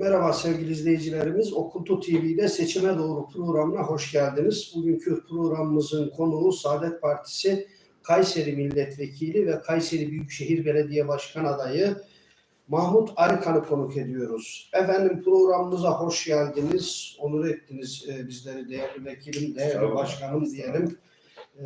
Merhaba sevgili izleyicilerimiz. Okultu TV'de Seçime Doğru programına hoş geldiniz. Bugünkü programımızın konuğu Saadet Partisi Kayseri Milletvekili ve Kayseri Büyükşehir Belediye Başkan adayı Mahmut Arıkan'ı konuk ediyoruz. Efendim programımıza hoş geldiniz. Onur ettiniz e, bizleri değerli vekilim, değerli başkanım diyelim. E,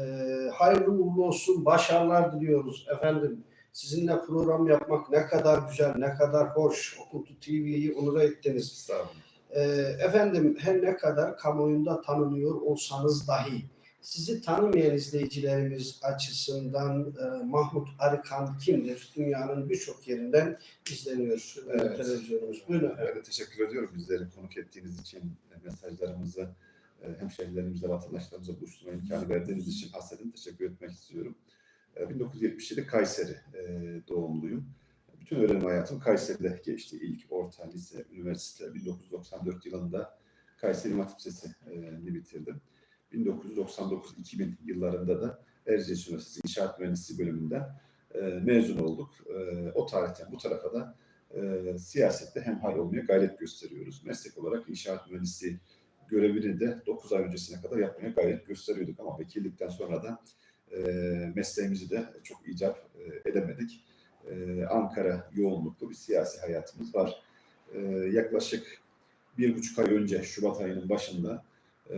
hayırlı uğurlu olsun, başarılar diliyoruz efendim. Sizinle program yapmak ne kadar güzel, ne kadar hoş. Okultu TV'yi onur ettiniz. Sağ olun. Ee, efendim her ne kadar kamuoyunda tanınıyor olsanız dahi sizi tanımayan izleyicilerimiz açısından e, Mahmut Arıkan kimdir? Dünyanın birçok yerinden izleniyor e, Evet. televizyonumuz. Buyurun efendim. De teşekkür ediyorum bizleri konuk ettiğiniz için, e, mesajlarımızı e, hemşehrilerimizle, vatandaşlarımıza buluşturma imkanı verdiğiniz için hasreten teşekkür etmek istiyorum. E, 1977 Kayseri e, doğumluyum. Bütün öğrenim hayatım Kayseri'de geçti. İlk orta, lise, üniversite 1994 yılında Kayseri İmam Hatip Lisesi'ni bitirdim. 1999-2000 yıllarında da Erciyes Üniversitesi İnşaat Mühendisliği bölümünden e, mezun olduk. E, o tarihten bu tarafa da e, siyasette hemhal olmaya gayret gösteriyoruz. Meslek olarak inşaat mühendisliği görevini de 9 ay öncesine kadar yapmaya gayret gösteriyorduk ama vekillikten sonra da e, mesleğimizi de çok icap e, edemedik. E, Ankara yoğunluklu bir siyasi hayatımız var. E, yaklaşık bir buçuk ay önce Şubat ayının başında e,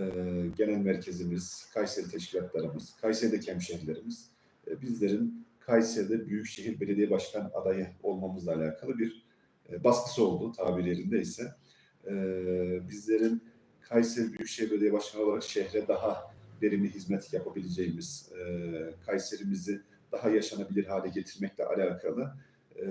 genel merkezimiz, Kayseri teşkilatlarımız, Kayseri'deki hemşehrilerimiz e, bizlerin Kayseri'de Büyükşehir Belediye Başkan adayı olmamızla alakalı bir e, baskısı oldu tabiri yerinde ise. E, bizlerin Kayseri Büyükşehir Belediye Başkanı olarak şehre daha verimli hizmet yapabileceğimiz, e, Kayseri'mizi daha yaşanabilir hale getirmekle alakalı e,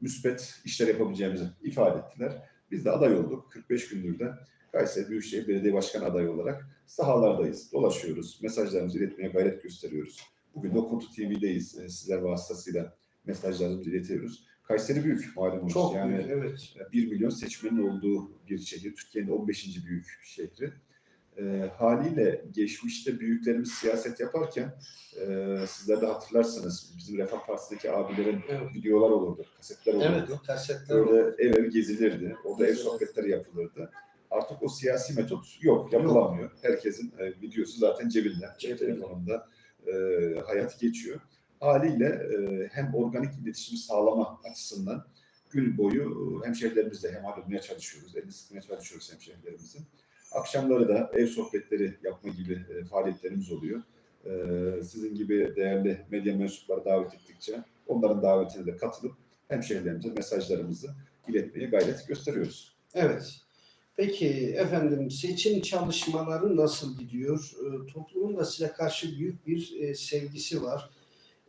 müspet işler yapabileceğimizi ifade ettiler. Biz de aday olduk. 45 gündür de Kayseri Büyükşehir Belediye Başkanı adayı olarak sahalardayız, dolaşıyoruz, mesajlarımızı iletmeye gayret gösteriyoruz. Bugün de TV'deyiz. E, sizler vasıtasıyla mesajlarımızı iletiyoruz. Kayseri büyük malumunuz. Çok yani büyük, evet. 1 milyon seçmenin olduğu bir şehir. Türkiye'nin 15. büyük şehri. E, haliyle geçmişte büyüklerimiz siyaset yaparken e, sizler de hatırlarsınız bizim Refah Partisi'ndeki abilerin Evet. videolar olurdu, kasetler olurdu. Evet, kasetler Böyle ev ev gezilirdi. Orada ev sohbetleri yapılırdı. Artık o siyasi metot yok, yapılamıyor. Herkesin e, videosu zaten cebinde, cep telefonunda e, hayat geçiyor. Haliyle e, hem organik iletişimi sağlama açısından gün boyu e, hemşehrilerimizle hem olmaya çalışıyoruz, elini sıkmaya çalışıyoruz hemşehrilerimizin. Akşamları da ev sohbetleri yapma gibi e, faaliyetlerimiz oluyor. E, sizin gibi değerli medya mensupları davet ettikçe onların davetine de katılıp hemşehrilerimize mesajlarımızı iletmeye gayret gösteriyoruz. Evet. Peki efendim seçim çalışmaları nasıl gidiyor? Ee, toplumun da size karşı büyük bir e, sevgisi var.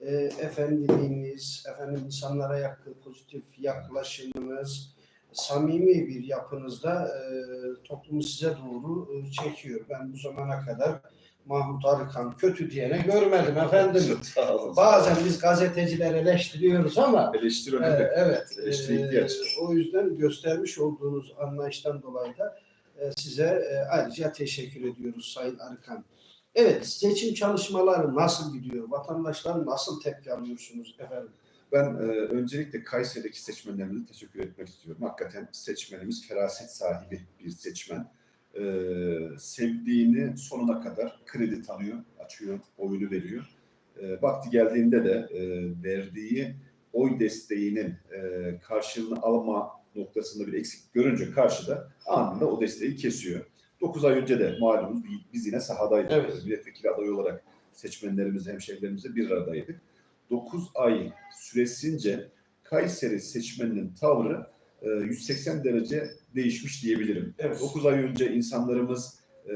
E, efendiliğiniz, efendim insanlara yakın pozitif yaklaşımınız, samimi bir yapınızda e, toplumu size doğru e, çekiyor. Ben bu zamana kadar Mahmut Arıkan kötü diyene görmedim efendim. Bazen biz gazeteciler eleştiriyoruz ama eleştiri önemli. Evet. Eleştiri ee, ihtiyaç. O yüzden göstermiş olduğunuz anlayıştan dolayı da e, size e, ayrıca teşekkür ediyoruz Sayın Arıkan. Evet, seçim çalışmaları nasıl gidiyor? Vatandaşlar nasıl tepki alıyorsunuz efendim? Ben e, öncelikle Kayseri'deki seçmenlerimize teşekkür etmek istiyorum. Hakikaten seçmenimiz feraset sahibi bir seçmen. E, sevdiğini sonuna kadar kredi tanıyor, açıyor, oyunu veriyor. E, vakti geldiğinde de e, verdiği oy desteğinin e, karşılığını alma noktasında bir eksik görünce karşıda anında o desteği kesiyor. 9 ay önce de malumunuz biz yine sahadaydık. Evet. Milletvekili adayı olarak seçmenlerimiz, hemşehrilerimizle bir aradaydık. 9 ay süresince Kayseri seçmeninin tavrı e, 180 derece değişmiş diyebilirim. Evet. 9 ay önce insanlarımız e,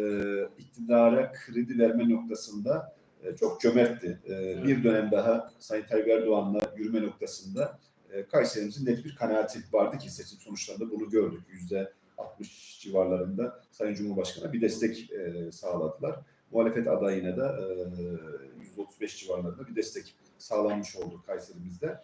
iktidara kredi verme noktasında e, çok cömertti. E, Bir dönem daha Sayın Tayyip Erdoğan'la yürüme noktasında e, Kayseri'mizin net bir kanaati vardı ki seçim sonuçlarında bunu gördük. Yüzde 60 civarlarında Sayın Cumhurbaşkanı'na bir destek e, sağladılar. Muhalefet adayına da e, %35 civarlarında bir destek sağlanmış oldu Kayserimizde.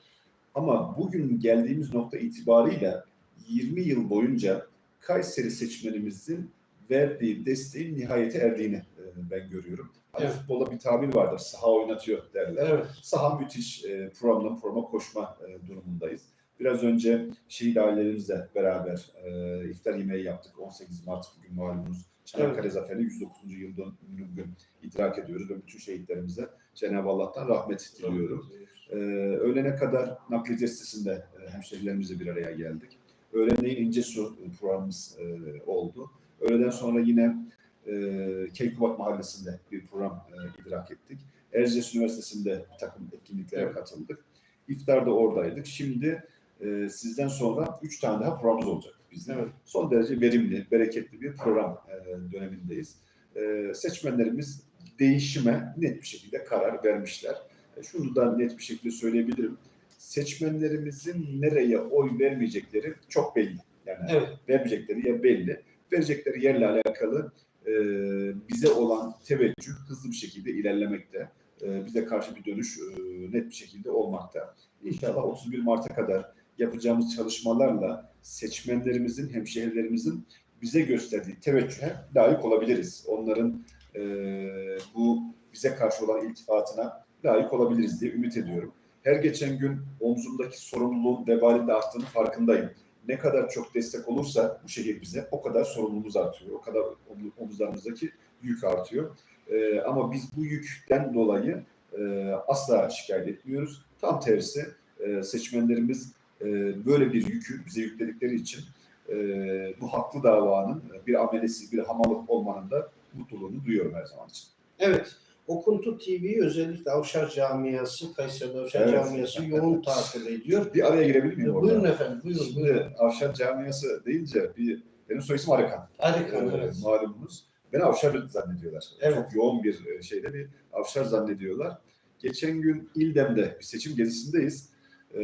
Ama bugün geldiğimiz nokta itibarıyla 20 yıl boyunca Kayseri seçmenimizin verdiği desteğin nihayete erdiğini e, ben görüyorum. Hani Evet. futbolda bir tabir vardır, saha oynatıyor derler. Evet. Saha müthiş, e, programdan programa koşma e, durumundayız. Biraz önce şehit ailelerimizle beraber e, iftar yemeği yaptık. 18 Mart bugün malumunuz. Çanakkale Evet. Zaferi'nin 109. yıl dönümünü bugün idrak ediyoruz ve bütün şehitlerimize Cenab-ı Allah'tan rahmet diliyorum. Ee, öğlene kadar nakliye sitesinde hemşehrilerimizle bir araya geldik. Öğlenleyin İnce Su programımız e, oldu. Öğleden sonra yine e, Keykubat Mahallesi'nde bir program e, idrak ettik. Erciyes Üniversitesi'nde bir takım etkinliklere Evet. katıldık. İftarda oradaydık. Şimdi e, sizden sonra üç tane daha programımız olacak bizim. Evet. Son derece verimli, bereketli bir program e, dönemindeyiz. E, seçmenlerimiz değişime net bir şekilde karar vermişler. E, Şunu da net bir şekilde söyleyebilirim. Seçmenlerimizin nereye oy vermeyecekleri çok belli. Yani Evet. vermeyecekleri yer belli. Verecekleri yerle alakalı e, bize olan teveccüh hızlı bir şekilde ilerlemekte. E, bize karşı bir dönüş e, net bir şekilde olmakta. İnşallah 31 Mart'a kadar yapacağımız çalışmalarla seçmenlerimizin, hemşehrilerimizin bize gösterdiği teveccühe layık olabiliriz. Onların e, bu bize karşı olan iltifatına layık olabiliriz diye ümit ediyorum. Her geçen gün omzumdaki sorumluluğun vebalin de arttığını farkındayım. Ne kadar çok destek olursa bu şehir bize o kadar sorumluluğumuz artıyor. O kadar om- omuzlarımızdaki yük artıyor. E, ama biz bu yükten dolayı e, asla şikayet etmiyoruz. Tam tersi e, seçmenlerimiz e, böyle bir yükü bize yükledikleri için e, bu haklı davanın bir amelesi, bir hamalık olmanın da mutluluğunu duyuyorum her zaman için. Evet. Okuntu TV özellikle Avşar Camiası, Kayseri Avşar Evet. Camiası yoğun takip ediyor. Bir araya girebilir miyim orada? Buyurun efendim, buyurun. buyurun. Şimdi Avşar Camiası deyince bir, benim soy isim Arıkan. Harika, Ee, evet. Malumunuz. Beni Avşar zannediyorlar. Evet. Çok yoğun bir e, şeyde bir Avşar zannediyorlar. Geçen gün İldem'de bir seçim gezisindeyiz. Ee,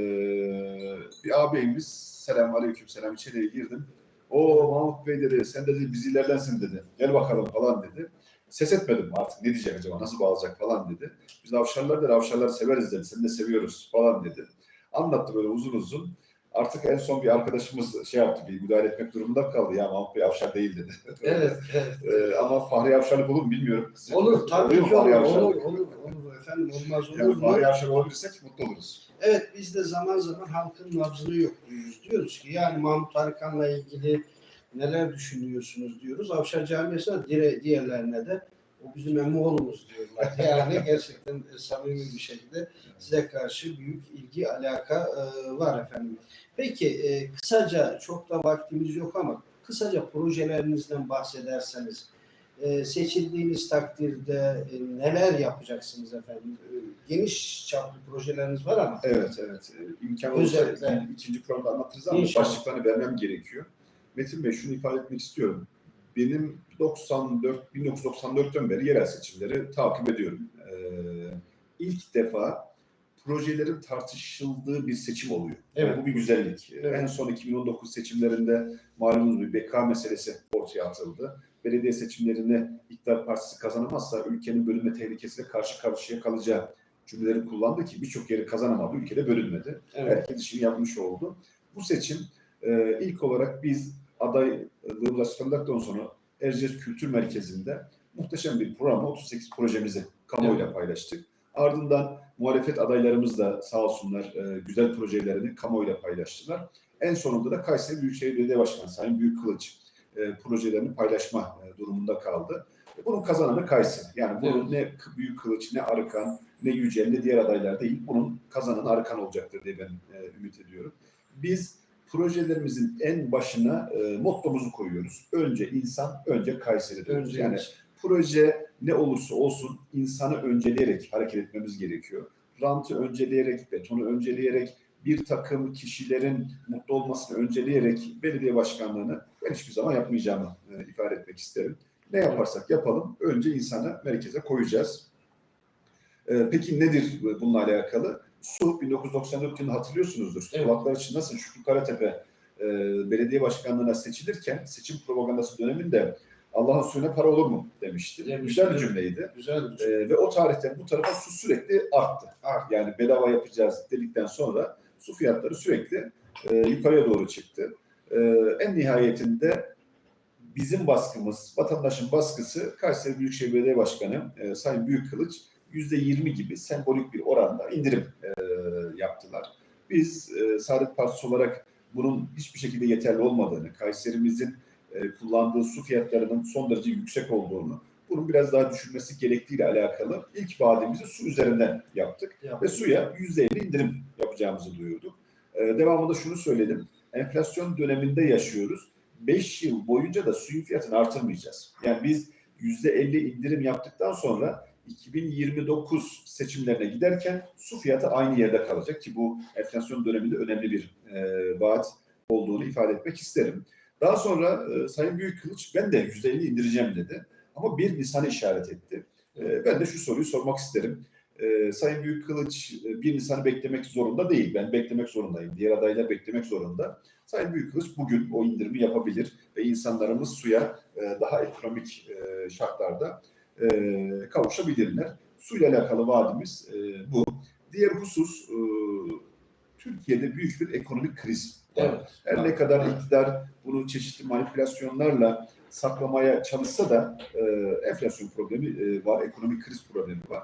bir ağabeyimiz selam aleyküm selam içeriye girdim. O Mahmut Bey dedi sen dedi bizlerdensin dedi. Gel bakalım falan dedi. Ses etmedim artık ne diyecek acaba nasıl bağlayacak falan dedi. Biz avşarlar dedi avşarları severiz dedi. Seni de seviyoruz falan dedi. Anlattı böyle uzun uzun. Artık en son bir arkadaşımız şey yaptı bir müdahale etmek durumunda kaldı. Ya Mahmut Bey avşar değil dedi. Evet, evet. Ee, ama Fahri Avşarlık olur mu bilmiyorum. Sizin- Olur tabii olur, olur, olur, olur efendim olmaz olur Yani? Fahri Avşar olabilirsek mutlu oluruz. Evet biz de zaman zaman halkın nabzını yokluyoruz. Diyoruz ki yani Mahmut Arıkan'la ilgili neler düşünüyorsunuz diyoruz. Avşar Camii'sine dire, diğerlerine de o bizim emmi diyorlar. Yani gerçekten samimi bir şekilde size karşı büyük ilgi, alaka e, var efendim. Peki e, kısaca çok da vaktimiz yok ama kısaca projelerinizden bahsederseniz e, seçildiğiniz takdirde e, neler yapacaksınız efendim? E, geniş çaplı projeleriniz var ama Evet, evet. Ee, İmkan olursa bir ikinci programda anlatırız ama İnşallah. başlıklarını vermem gerekiyor. Metin Bey şunu ifade etmek istiyorum. Benim 94, 1994'ten beri yerel seçimleri takip ediyorum. Ee, ilk defa projelerin tartışıldığı bir seçim oluyor. Evet. Yani bu bir güzellik. Evet. En son 2019 seçimlerinde malumunuz bir beka meselesi ortaya atıldı. Belediye seçimlerini iktidar partisi kazanamazsa ülkenin bölünme tehlikesiyle karşı karşıya kalacağı cümleleri kullandı ki birçok yeri kazanamadı, ülkede bölünmedi. evet, Herkes işini yapmış oldu. Bu seçim e, ilk olarak biz adaylığımız açıklandıktan sonra Erciyes Kültür Merkezi'nde muhteşem bir program, 38 projemizi kamuoyuyla paylaştık. Ardından muhalefet adaylarımız da sağ olsunlar e, güzel projelerini kamuoyuyla paylaştılar. En sonunda da Kayseri Büyükşehir Belediye Başkanı Sayın Büyük Kılıç e, projelerini paylaşma e, durumunda kaldı. Bunun kazananı Kayseri. Yani bunun ne Büyük Kılıç, ne Arıkan, ne Yücel, ne diğer adaylar değil. Bunun kazananı Arıkan olacaktır diye ben e, ümit ediyorum. Biz projelerimizin en başına e, mottomuzu koyuyoruz. Önce insan, önce Kayseri diyoruz. önce Yani proje ne olursa olsun insanı önceleyerek hareket etmemiz gerekiyor. Rantı önceleyerek, betonu önceleyerek, bir takım kişilerin mutlu olmasını önceleyerek belediye başkanlığını ben hiçbir zaman yapmayacağımı e, ifade etmek isterim. Ne yaparsak yapalım önce insanı merkeze koyacağız. E, peki nedir bununla alakalı? Su 1994 yılını hatırlıyorsunuzdur. Evet. Kulaklar için nasıl Şükrü Karatepe e, belediye başkanlığına seçilirken seçim propagandası döneminde Allah'ın suyuna para olur mu demişti. Demişti. Güzel bir cümleydi. güzel bir. E, ve o tarihten bu tarafa su sürekli arttı. Arttı. Yani bedava yapacağız dedikten sonra su fiyatları sürekli e, yukarıya doğru çıktı. E, en nihayetinde bizim baskımız, vatandaşın baskısı Kayseri Büyükşehir Belediye Başkanı e, Sayın Büyükkılıç %20 gibi sembolik bir oranda indirim e, yaptılar. Biz e, Saadet Partisi olarak bunun hiçbir şekilde yeterli olmadığını, Kayserimizin e, kullandığı su fiyatlarının son derece yüksek olduğunu, bunun biraz daha düşürmesi gerektiğiyle alakalı ilk vaadimizi su üzerinden yaptık ve suya %50 indirim yapacağımızı duyurduk. Ee, devamında şunu söyledim. Enflasyon döneminde yaşıyoruz. 5 yıl boyunca da suyun fiyatını artırmayacağız. Yani biz %50 indirim yaptıktan sonra 2029 seçimlerine giderken su fiyatı aynı yerde kalacak ki bu enflasyon döneminde önemli bir e, vaat olduğunu ifade etmek isterim. Daha sonra e, Sayın Büyükkılıç ben de %50 indireceğim dedi. Ama bir Nisan'ı işaret etti. E, ben de şu soruyu sormak isterim. E, Sayın Büyükkılıç e, bir Nisan'ı beklemek zorunda değil. Ben beklemek zorundayım. Diğer adaylar beklemek zorunda. Sayın Büyükkılıç bugün o indirimi yapabilir ve insanlarımız suya e, daha ekonomik e, şartlarda e, kavuşabilirler. Suyla alakalı vaadimiz e, bu. Diğer husus e, Türkiye'de büyük bir ekonomik kriz. Evet. Her ne kadar iktidar bunu çeşitli manipülasyonlarla saklamaya çalışsa da e, enflasyon problemi e, var, ekonomik kriz problemi var.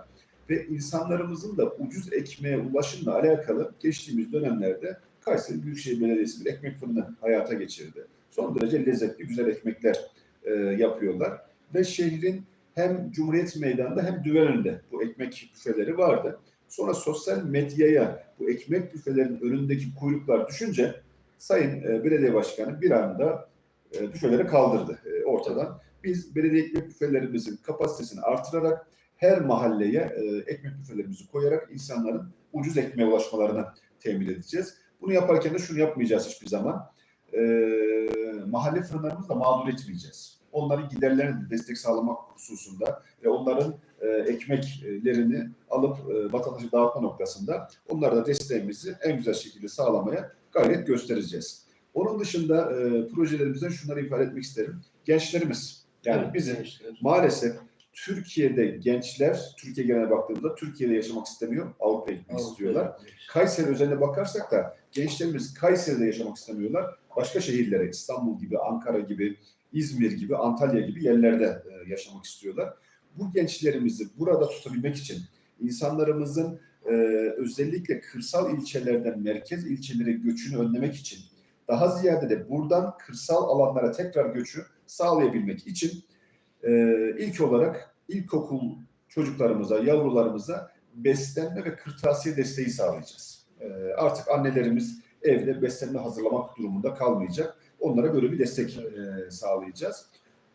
Ve insanlarımızın da ucuz ekmeğe ulaşımla alakalı geçtiğimiz dönemlerde Kayseri Büyükşehir Belediyesi bir ekmek fırını hayata geçirdi. Son derece lezzetli, güzel ekmekler e, yapıyorlar. Ve şehrin hem Cumhuriyet Meydanı'nda hem Düvenönü'nde bu ekmek büfeleri vardı. Sonra sosyal medyaya bu ekmek büfelerinin önündeki kuyruklar düşünce Sayın e, Belediye Başkanı bir anda e, büfeleri kaldırdı e, ortadan. Biz belediye ekmek büfelerimizin kapasitesini artırarak her mahalleye e, ekmek büfelerimizi koyarak insanların ucuz ekmeğe ulaşmalarını temin edeceğiz. Bunu yaparken de şunu yapmayacağız hiçbir zaman. E, mahalle fırınlarımızı da mağdur etmeyeceğiz. Onların giderlerine de destek sağlamak hususunda ve onların e, ekmeklerini alıp e, vatandaşa dağıtma noktasında onlara da desteğimizi en güzel şekilde sağlamaya gayret göstereceğiz. Onun dışında e, projelerimizden şunları ifade etmek isterim. Gençlerimiz, yani Evet, bizim gençler. maalesef Türkiye'de gençler, Türkiye geneline baktığımızda Türkiye'de yaşamak istemiyor, Avrupa'ya gitmek istiyorlar. Kayseri özeline bakarsak da gençlerimiz Kayseri'de yaşamak istemiyorlar. Başka şehirlere, İstanbul gibi, Ankara gibi, İzmir gibi, Antalya gibi yerlerde e, yaşamak istiyorlar. Bu gençlerimizi burada tutabilmek için insanlarımızın e, özellikle kırsal ilçelerden merkez ilçelere göçünü önlemek için daha ziyade de buradan kırsal alanlara tekrar göçü sağlayabilmek için e, ilk olarak ilkokul çocuklarımıza, yavrularımıza beslenme ve kırtasiye desteği sağlayacağız. E, artık annelerimiz evde beslenme hazırlamak durumunda kalmayacak. Onlara böyle bir destek e, sağlayacağız.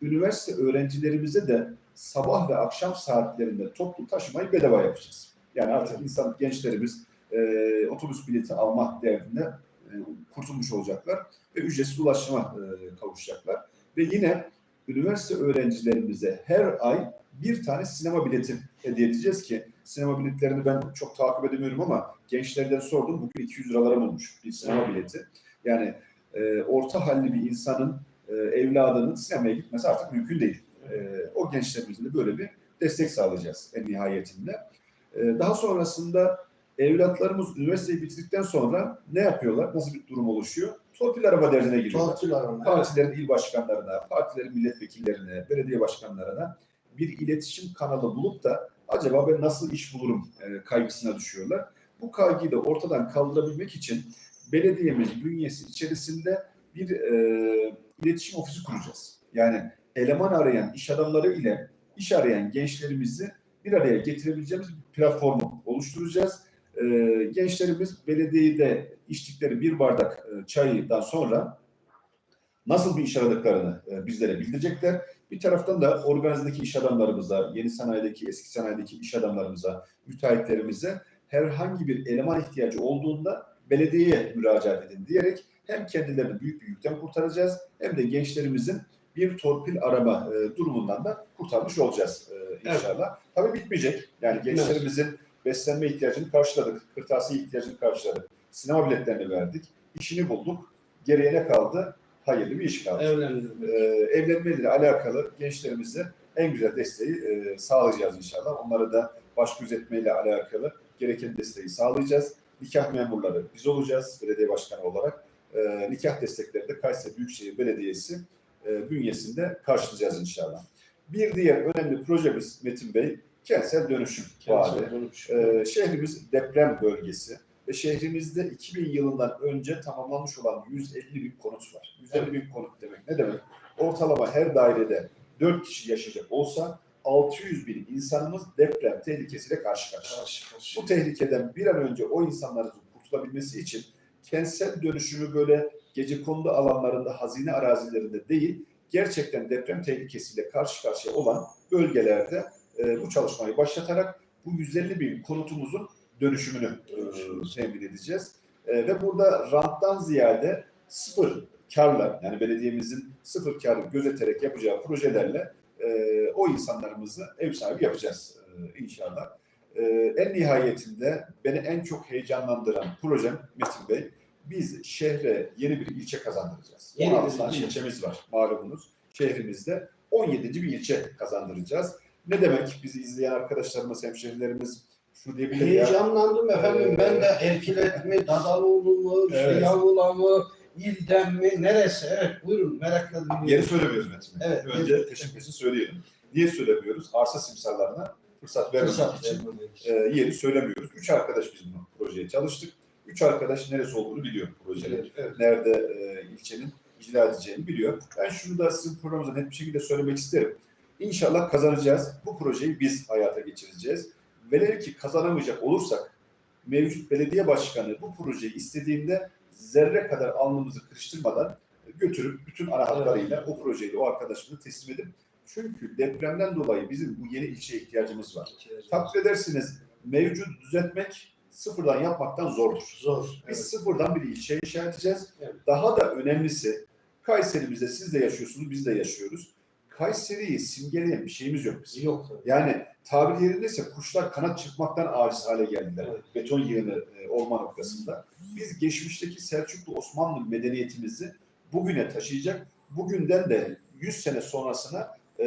Üniversite öğrencilerimize de sabah ve akşam saatlerinde toplu taşımayı bedava yapacağız. Yani artık insan gençlerimiz e, otobüs bileti alma derdinde e, kurtulmuş olacaklar ve ücretsiz ulaşıma e, kavuşacaklar. Ve yine üniversite öğrencilerimize her ay bir tane sinema bileti hediye edeceğiz ki sinema biletlerini ben çok takip edemiyorum ama gençlerden sordum bugün 200 liralara bulmuş bir sinema bileti. Yani e, orta halli bir insanın e, evladının sinemaya gitmesi artık mümkün değil. E, o gençlerimizin de böyle bir destek sağlayacağız en nihayetinde. E, daha sonrasında evlatlarımız üniversiteyi bitirdikten sonra ne yapıyorlar? Nasıl bir durum oluşuyor? Torpil araba derdine giriyorlar. Partilerin il başkanlarına, partilerin milletvekillerine, belediye başkanlarına bir iletişim kanalı bulup da acaba ben nasıl iş bulurum e, kaygısına düşüyorlar. Bu kaygıyı da ortadan kaldırabilmek için belediyemiz bünyesi içerisinde bir e, iletişim ofisi kuracağız. Yani eleman arayan iş adamları ile iş arayan gençlerimizi bir araya getirebileceğimiz bir platformu oluşturacağız. E, gençlerimiz belediyede içtikleri bir bardak e, çaydan sonra nasıl bir iş aradıklarını e, bizlere bildirecekler. Bir taraftan da organizedeki iş adamlarımıza, yeni sanayideki, eski sanayideki iş adamlarımıza, müteahhitlerimize herhangi bir eleman ihtiyacı olduğunda belediyeye müracaat edin diyerek hem kendilerini büyük bir yükten kurtaracağız hem de gençlerimizin bir torpil arama e, durumundan da kurtarmış olacağız e, inşallah. Tabii bitmeyecek. Yani gençlerimizin beslenme ihtiyacını karşıladık, kırtasiye ihtiyacını karşıladık, sinema biletlerini verdik, işini bulduk. Geriye ne kaldı? Hayırlı bir iş kaldı Evlendirmek. e, evlenmeyle alakalı gençlerimize en güzel desteği e, sağlayacağız inşallah. Onlara da baş gözetmeyle alakalı gereken desteği sağlayacağız. Nikah memurları biz olacağız belediye başkanı olarak. E, nikah destekleri de Kayseri Büyükşehir Belediyesi e, bünyesinde karşılayacağız inşallah. Bir diğer önemli projemiz Metin Bey kentsel dönüşüm vaadi. Dönüşüm. Ee, şehrimiz deprem bölgesi. ve şehrimizde 2000 yılından önce tamamlanmış olan 150 bin konut var. 150 bin konut demek ne demek? Ortalama her dairede 4 kişi yaşayacak olsa 600 bin insanımız deprem tehlikesiyle karşı karşıya. Karşı karşıya. Bu tehlikeden bir an önce o insanların kurtulabilmesi için kentsel dönüşümü böyle gece kondu alanlarında, hazine arazilerinde değil, gerçekten deprem tehlikesiyle karşı karşıya olan bölgelerde e, bu çalışmayı başlatarak bu 150 bin konutumuzun dönüşümünü e, temin edeceğiz. E, ve burada ranttan ziyade sıfır karla yani belediyemizin sıfır kar gözeterek yapacağı projelerle e, o insanlarımızı ev sahibi yapacağız e, inşallah. E, en nihayetinde beni en çok heyecanlandıran projem Metin Bey, biz şehre yeni bir ilçe kazandıracağız. Yeni bir 16 tane ilçe. ilçemiz var malumunuz şehrimizde. 17. bir ilçe kazandıracağız. Ne demek bizi izleyen arkadaşlarımız, hemşehrilerimiz şu diyebilir ya. Heyecanlandım efendim. Ee, Ben de Erkilet mi, Dadaloğlu mu, Evet. Yavula mı, İldem mi, neresi? Evet buyurun merakla dinliyorum. Yeri söylemiyoruz Metin Bey. Evet. Önce teşekkürümüzü söyleyelim. Niye söylemiyoruz? Arsa simsarlarına fırsat Fırsat için e, yeri söylemiyoruz. Üç arkadaş biz bu projeye çalıştık. Üç arkadaş neresi olduğunu biliyor projenin. Evet, evet. Nerede e, ilçenin icra edeceğini biliyor. Ben şunu da sizin programımıza net bir şekilde söylemek isterim. İnşallah kazanacağız. Bu projeyi biz hayata geçireceğiz. Velev ki kazanamayacak olursak mevcut belediye başkanı bu projeyi istediğinde zerre kadar alnımızı kırıştırmadan götürüp bütün ana hatlarıyla o projeyi o arkadaşımıza teslim edip çünkü depremden dolayı bizim bu yeni ilçeye ihtiyacımız var. Takdir edersiniz mevcut düzeltmek sıfırdan yapmaktan zordur. Zor. Biz Evet. sıfırdan bir ilçe inşa edeceğiz. Evet. Daha da önemlisi Kayseri'mizde siz de yaşıyorsunuz, biz de yaşıyoruz. Kayseri'yi simgeleyen bir şeyimiz yok bizim. Yok. Yani tabir yerindeyse kuşlar kanat çırpmaktan aciz hale geldiler. Evet. Beton yığını e, olma noktasında. Biz geçmişteki Selçuklu Osmanlı medeniyetimizi bugüne taşıyacak. Bugünden de 100 sene sonrasına e,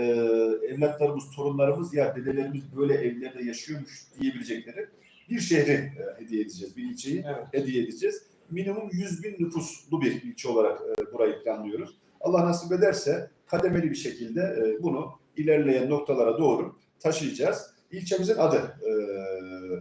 evlatlarımız, torunlarımız ya dedelerimiz böyle evlerde yaşıyormuş diyebilecekleri bir şehri e, hediye edeceğiz. Bir ilçeyi Evet. hediye edeceğiz. Minimum 100 bin nüfuslu bir ilçe olarak e, burayı planlıyoruz. Allah nasip ederse kademeli bir şekilde e, bunu ilerleyen noktalara doğru taşıyacağız. İlçemizin adı e,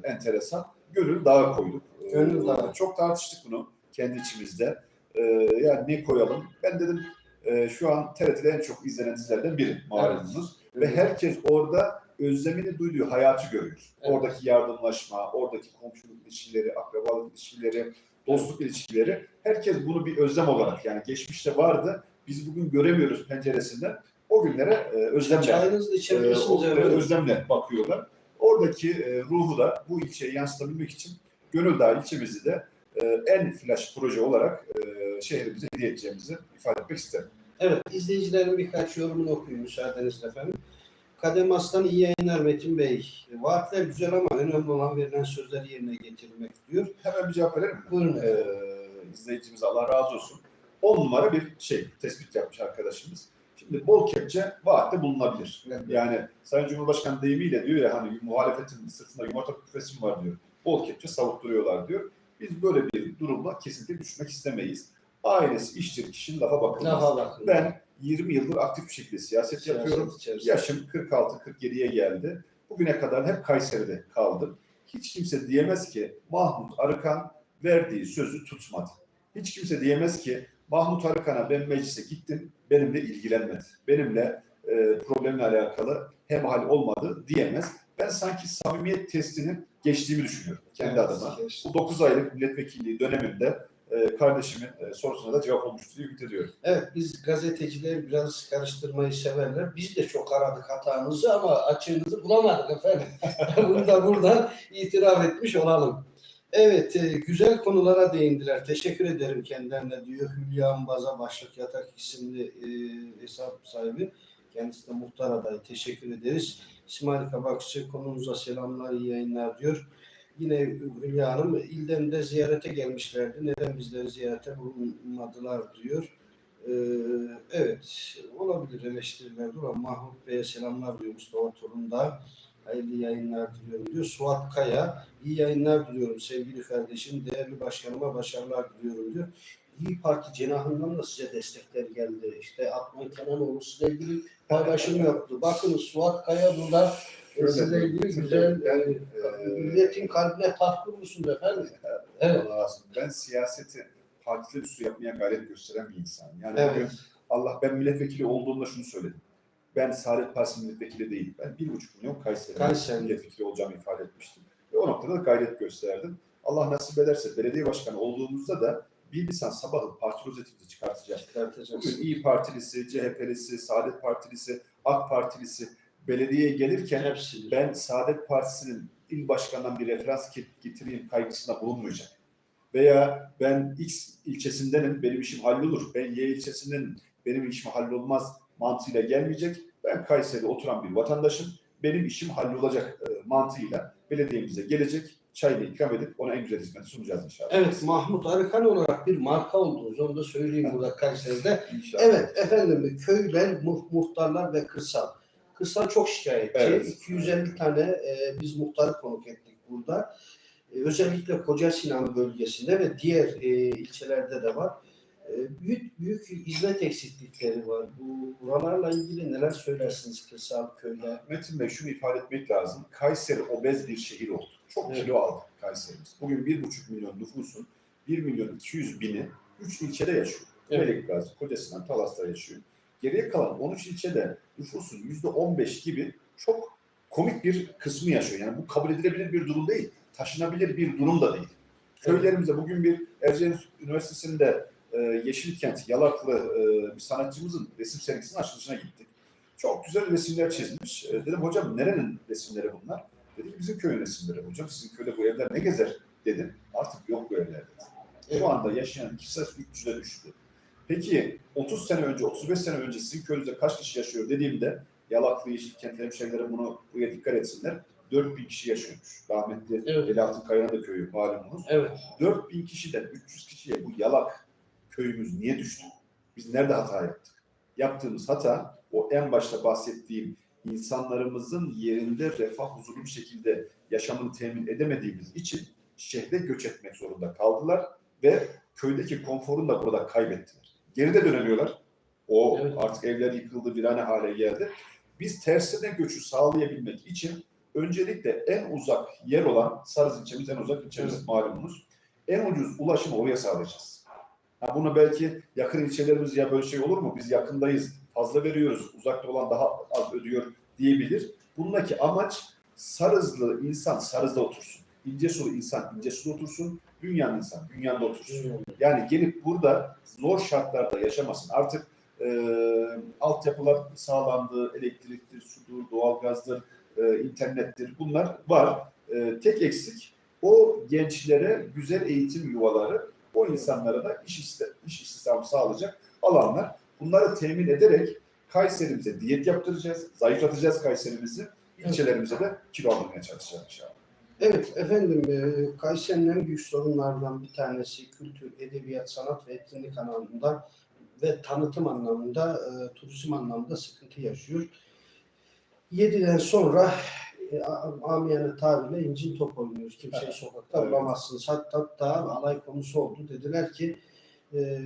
enteresan. Gönül Dağı koyduk. E, Gönül Dağı. Çok tartıştık bunu kendi içimizde. E, yani ne koyalım? Ben dedim e, şu an TRT'de en çok izlenen dizilerden biri malumunuz. Ve herkes orada özlemini duyduğu hayatı görüyor. Evet. Oradaki yardımlaşma, oradaki komşuluk ilişkileri, akrabalık ilişkileri, dostluk ilişkileri. Herkes bunu bir özlem olarak yani geçmişte vardı. Biz bugün göremiyoruz penceresinden. O günlere e, özlemle, e, o günlere özlemle bakıyorlar. Oradaki e, ruhu da bu ilçeye yansıtabilmek için Gönül Dağı ilçemizi de e, en flash proje olarak e, şehrimize hediye edeceğimizi ifade etmek isterim. Evet, izleyicilerin birkaç yorumunu okuyayım müsaadenizle efendim. Kadem Aslan iyi yayınlar Metin Bey. Vaatler güzel ama önemli olan verilen sözleri yerine getirmek diyor. Hemen bir cevap verelim mi? Buyurun efendim. e, izleyicimize Allah razı olsun. 10 numara bir şey tespit yapmış arkadaşımız. Şimdi bol kepçe vaatte bulunabilir. Evet. Yani Sayın Cumhurbaşkanı deyimiyle diyor ya hani muhalefetin sırtında yumurta küfesi var diyor. Bol kepçe savutturuyorlar diyor. Biz böyle bir durumla kesinlikle düşmek istemeyiz. Ailesi iştir, kişinin lafa bakılmaz. Lafa bakın. Ben 20 yıldır aktif bir şekilde siyaset, Siyaset yapıyorum. içerisinde. Yaşım 46-47'ye geldi. Bugüne kadar hep Kayseri'de kaldım. Hiç kimse diyemez ki Mahmut Arıkan verdiği sözü tutmadı. Hiç kimse diyemez ki Mahmut Arıkan'a ben meclise gittim, benimle ilgilenmedi. Benimle e, problemle alakalı hemhal olmadı diyemez. Ben sanki samimiyet testini geçtiğimi düşünüyorum kendi Evet, adıma. geçti. Bu 9 aylık milletvekilliği döneminde e, kardeşimin e, sorusuna da cevap olmuştur diye ümit ediyorum. Evet biz gazeteciler biraz karıştırmayı severler. Biz de çok aradık hatanızı ama açığınızı bulamadık efendim. Bunu da buradan itiraf etmiş olalım. Evet e, güzel konulara değindiler. Teşekkür ederim kendilerine diyor Hülya Ambaza Başlık Yatak isimli e, hesap sahibi. Kendisi de muhtar adayı. Teşekkür ederiz. İsmail Kabakçı konunuza selamlar iyi yayınlar diyor. Yine Hülya Hanım ilden de ziyarete gelmişlerdi. Neden bizleri ziyarete bulunmadılar diyor. Ee, evet olabilir eleştiriler ama Mahmut Bey'e selamlar diyor Mustafa Torun da. Hayırlı yayınlar diliyorum diyor. Suat Kaya iyi yayınlar diliyorum sevgili kardeşim. Değerli başkanıma başarılar diliyorum diyor. İyi Parti cenahından da size destekler geldi. İşte Akman Kenanoğlu sizle ilgili paylaşım yaptı. Bakın Suat Kaya burada e, Şöyle sizle ilgili güzel ben, e, e, milletin kalbine taht kurmuşsunuz efendim. Evet. Ben siyaseti partiler üstü yapmaya gayret gösteren bir insanım. Yani Evet. bugün Allah ben milletvekili olduğumda şunu söyledim. Ben Saadet Partisi milletvekili değilim. Ben bir buçuk milyon Kayseri, Kayseri. milletvekili olacağımı ifade etmiştim. Ve o noktada da gayret gösterdim. Allah nasip ederse belediye başkanı olduğumuzda da bir Nisan sabahı parti rozetimizi çıkartacağız. Bugün Çıkartacaksın. İyi Partilisi, CHP'lisi, Saadet Partilisi, AK Partilisi belediyeye gelirken Hepsi. ben Saadet Partisi'nin il başkanından bir referans get- getireyim kaygısına bulunmayacak. Veya ben X ilçesindenim, benim işim hallolur. Ben Y ilçesindenim, benim işim hallolmaz mantığıyla gelmeyecek. Ben Kayseri'de oturan bir vatandaşım, benim işim hallolacak e, mantığıyla belediyemize gelecek, çayını ikram edip ona en güzel hizmeti sunacağız inşallah. Evet Mahmut Arıkan olarak bir marka oldunuz. Onu da söyleyeyim burada Kayseri'de. İnşallah. Evet efendim köyler, muh- muhtarlar ve kırsal. Kırsal çok şikayetçi. Evet. 250 tane e, biz muhtarı konuk ettik burada. E, özellikle Koca Sinan bölgesinde ve diğer e, ilçelerde de var. E, büyük büyük hizmet eksiklikleri var. Bu buralarla ilgili neler söylersiniz kırsal köyler? Metin Bey şunu ifade etmek lazım. Kayseri obez bir şehir oldu. Çok Evet. kilo aldı Kayseri'miz. Bugün 1,5 milyon nüfusun 1 milyon 200 bini 3 ilçede yaşıyor. Evet. Melik Gazi, Kocasinan, Talas'ta yaşıyor. Geriye kalan 13 ilçede nüfusun %15 gibi çok komik bir kısmı yaşıyor. Yani bu kabul edilebilir bir durum değil. Taşınabilir bir durum da değil. Köylerimize bugün bir Erciyes Üniversitesi'nde e, Yeşilkent, Yalaklı e, bir sanatçımızın resim sergisinin açılışına gittik. Çok güzel resimler çizmiş. E, dedim hocam nerenin resimleri bunlar? Dedi ki bizim köyün resimleri. Hocam sizin köyde bu evler ne gezer? Dedim. Artık yok bu evler dedi. Şu anda yaşayan kişi sayısı 300'e düştü. Peki 30 sene önce, 35 sene önce sizin köyünüzde kaç kişi yaşıyor dediğimde Yalaklı, Yeşilkent hemşehrilerim bunu buraya dikkat etsinler. 4000 kişi yaşıyormuş. Rahmetli Evet. Veli Altın Kaya'nın da köyü malumunuz. Evet. 4000 kişiden 300 kişiye bu yalak köyümüz niye düştü? Biz nerede hata yaptık? Yaptığımız hata o en başta bahsettiğim insanlarımızın yerinde refah huzurlu bir şekilde yaşamını temin edemediğimiz için şehre göç etmek zorunda kaldılar ve köydeki konforunu da burada kaybettiler. Geride dönemiyorlar. O Evet. artık evler yıkıldı, virane hale geldi. Biz tersine göçü sağlayabilmek için öncelikle en uzak yer olan Sarız ilçemiz en uzak ilçemiz Evet. malumunuz. En ucuz ulaşımı oraya sağlayacağız. Ha bunu belki yakın ilçelerimiz ya böyle şey olur mu? Biz yakındayız, fazla veriyoruz, uzakta olan daha az ödüyor diyebilir. Bundaki amaç Sarızlı insan Sarız'da otursun. İncesulu insan İncesu'da otursun. Dünyanın insan Dünya'da otursun. Yani gelip burada zor şartlarda yaşamasın. Artık e, altyapılar sağlandı, elektriktir, sudur, doğalgazdır, e, internettir bunlar var. E, tek eksik o gençlere güzel eğitim yuvaları, o insanlara da iş, iste, iş istihdamı sağlayacak alanlar. Bunları temin ederek Kayserimize diyet yaptıracağız, zayıflatacağız Kayserimizi, ilçelerimize de kilo almaya çalışacağız inşallah. Evet efendim e, Kayseri'nin en büyük sorunlardan bir tanesi kültür, edebiyat, sanat ve etkinlik anlamında ve tanıtım anlamında, e, turizm anlamında sıkıntı yaşıyor. 7'den sonra e, amiyane tabirle incin top oynuyoruz. Kimseyi Evet. sokakta Evet. bulamazsınız. Hatta, hatta alay konusu oldu. Dediler ki e,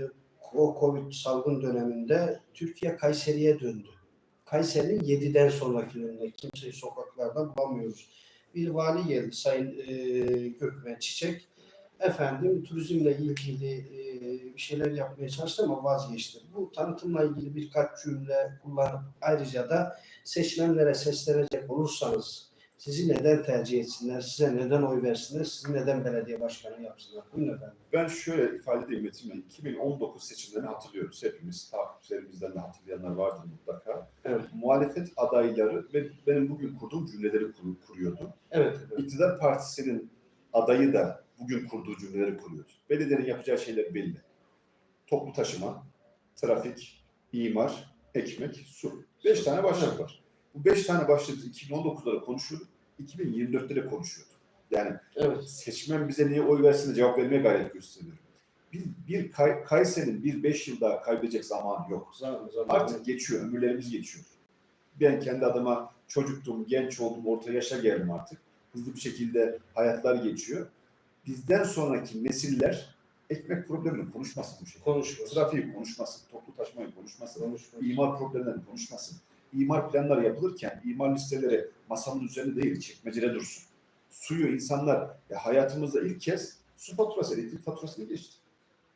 o Covid salgın döneminde Türkiye Kayseri'ye döndü. Kayseri'nin 7'den sonrakilerinde kimseyi sokaklarda bulamıyoruz bir vali geldi Sayın e, Gökmen Çiçek. Efendim turizmle ilgili e, bir şeyler yapmaya çalıştı ama vazgeçti. Bu tanıtımla ilgili birkaç cümle kullanıp ayrıca da seçmenlere seslenecek olursanız sizi neden tercih etsinler, size neden oy versinler, sizi neden belediye başkanı yapsınlar? Buyurun efendim. Ben şöyle ifade edeyim Metin Bey. 2019 seçimlerini hatırlıyoruz. Hepimiz takipçilerimizden de hatırlayanlar vardır mutlaka. Evet. Muhalefet adayları ve benim bugün kurduğum cümleleri kur- kuruyordu. Evet efendim. İktidar partisinin adayı da bugün kurduğu cümleleri kuruyordu. Belediyenin yapacağı şeyler belli. Toplu taşıma, trafik, imar, ekmek, su. Beş tane başlık var. Bu beş tane başlığı 2019'da da konuşuyorduk. 2024'te de konuşuyorduk. Yani Evet. seçmen bize niye oy versin de cevap vermeye gayret gösteriyor. Bir, bir Kay- Kayseri'nin bir beş yıl daha kaybedecek zamanı yok. Zaman, zaman. Artık geçiyor, ömürlerimiz geçiyor. Ben kendi adıma çocuktum, genç oldum, orta yaşa geldim artık. Hızlı bir şekilde hayatlar geçiyor. Bizden sonraki nesiller ekmek problemini konuşmasın bu şekilde. konuşuyoruz. Trafiği konuşmasın, toplu taşımayı konuşmasın, Konuşuyoruz. imar problemlerini konuşmasın. İmar planları yapılırken imar listeleri masanın üzerinde değil, çekmecede dursun. Suyu insanlar ya hayatımızda ilk kez Su faturası, elektrik faturasını geçti.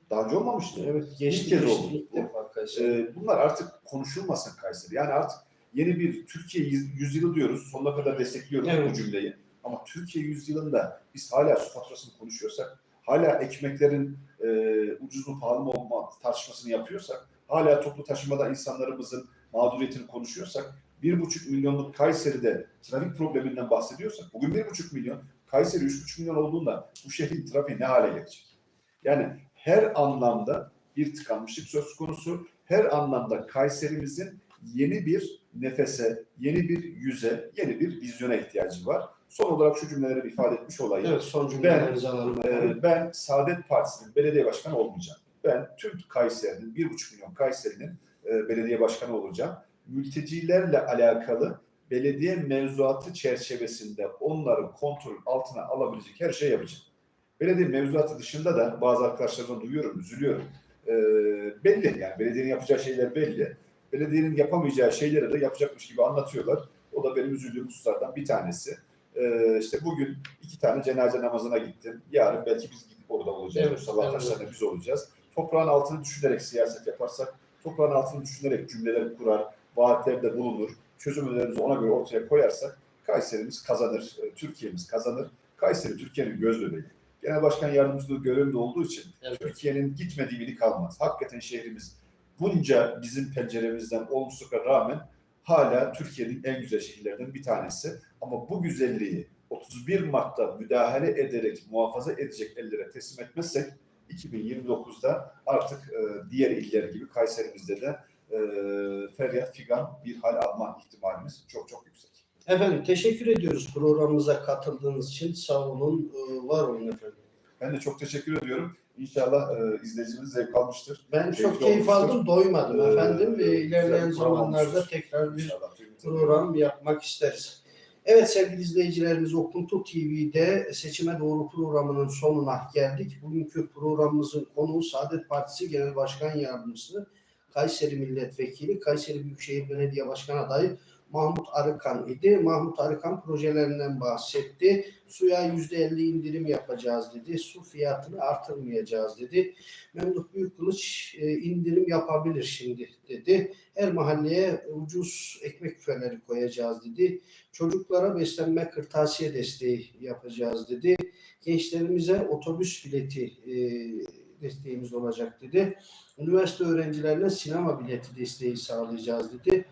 Daha önce olmamıştı. Evet, geçti, kez geçti. oldu. İlk defa. Ee, bunlar artık konuşulmasın Kayseri. Yani artık yeni bir Türkiye yüz- yüzyılı diyoruz. Sonuna kadar destekliyoruz Evet. bu cümleyi. Ama Türkiye yüzyılında biz hala su faturasını konuşuyorsak, hala ekmeklerin e, ucuz mu pahalı mı olma tartışmasını yapıyorsak, hala toplu taşımada insanlarımızın mağduriyetini konuşuyorsak, bir buçuk milyonluk Kayseri'de trafik probleminden bahsediyorsak, bugün bir buçuk milyon, Kayseri üç buçuk milyon olduğunda bu şehrin trafiği ne hale gelecek? Yani her anlamda bir tıkanmışlık söz konusu. Her anlamda Kayserimizin yeni bir nefese, yeni bir yüze, yeni bir vizyona ihtiyacı var. Son olarak şu cümleleri ifade etmiş olayım. Evet, son cümlelerinizi alalım. Ee, ben Saadet Partisi'nin belediye başkanı olmayacağım. Ben tüm Kayseri'nin, bir buçuk milyon Kayseri'nin e, belediye başkanı olacağım. Mültecilerle alakalı belediye mevzuatı çerçevesinde onları kontrol altına alabilecek her şey yapacağım. Belediye mevzuatı dışında da bazı arkadaşlarımdan duyuyorum, üzülüyorum. Ee, belli yani belediyenin yapacağı şeyler belli. Belediyenin yapamayacağı şeyleri de yapacakmış gibi anlatıyorlar. O da benim üzüldüğüm hususlardan bir tanesi. Ee, işte bugün iki tane cenaze namazına gittim. Yarın belki biz gidip orada olacağız. Evet, Evet, sabah evet. taşlarında biz olacağız. Toprağın altını düşünerek siyaset yaparsak, toprağın altını düşünerek cümleler kurar, vaatlerde bulunur, çözüm önerilerimizi ona göre ortaya koyarsak Kayserimiz kazanır, e, Türkiye'miz kazanır. Kayseri Türkiye'nin göz bebeği. Genel Başkan Yardımcılığı görevinde olduğu için Evet. Türkiye'nin gitmediği biri kalmaz. Hakikaten şehrimiz bunca bizim penceremizden olumsuzlukla rağmen hala Türkiye'nin en güzel şehirlerinden bir tanesi. Ama bu güzelliği 31 Mart'ta müdahale ederek muhafaza edecek ellere teslim etmezsek 2029'da artık diğer iller gibi Kayserimizde de e, feryat figan bir hal alma ihtimalimiz çok çok yüksek. Efendim teşekkür ediyoruz programımıza katıldığınız için. Sağ olun, e, var olun efendim. Ben de çok teşekkür ediyorum. İnşallah e, izleyicimiz zevk almıştır. Ben Keyifli çok keyif olmuştur. aldım, doymadım Ee, efendim. E, ilerleyen zamanlarda tekrar bir İnşallah program yapmak isteriz. Evet sevgili izleyicilerimiz Okuntu TV'de Seçime Doğru programının sonuna geldik. Bugünkü programımızın konuğu Saadet Partisi Genel Başkan Yardımcısı, Kayseri Milletvekili, Kayseri Büyükşehir Belediye Başkan Adayı Mahmut Arıkan idi. Mahmut Arıkan projelerinden bahsetti. Suya %50 indirim yapacağız dedi. Su fiyatını artırmayacağız dedi. Memduh Büyükkılıç e, indirim yapabilir şimdi dedi. Her mahalleye ucuz ekmek küfeleri koyacağız dedi. Çocuklara beslenme kırtasiye desteği yapacağız dedi. Gençlerimize otobüs bileti e, desteğimiz olacak dedi. Üniversite öğrencilerine sinema bileti desteği sağlayacağız dedi.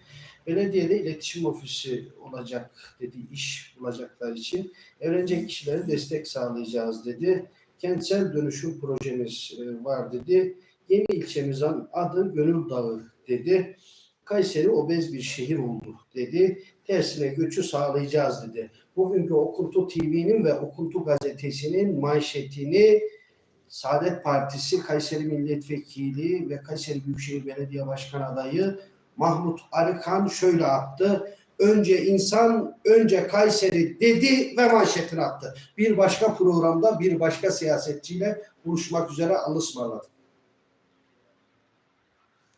Belediyede iletişim ofisi olacak dedi iş bulacaklar için. Evlenecek kişilere destek sağlayacağız dedi. Kentsel dönüşüm projemiz e, var dedi. Yeni ilçemizin adı Gönül Dağı dedi. Kayseri obez bir şehir oldu dedi. Tersine göçü sağlayacağız dedi. Bugünkü Okuntu TV'nin ve Okuntu Gazetesi'nin manşetini Saadet Partisi Kayseri Milletvekili ve Kayseri Büyükşehir Belediye Başkan adayı Mahmut Arıkan şöyle attı. Önce insan, önce Kayseri dedi ve manşetini attı. Bir başka programda bir başka siyasetçiyle buluşmak üzere Allah'a ısmarladık.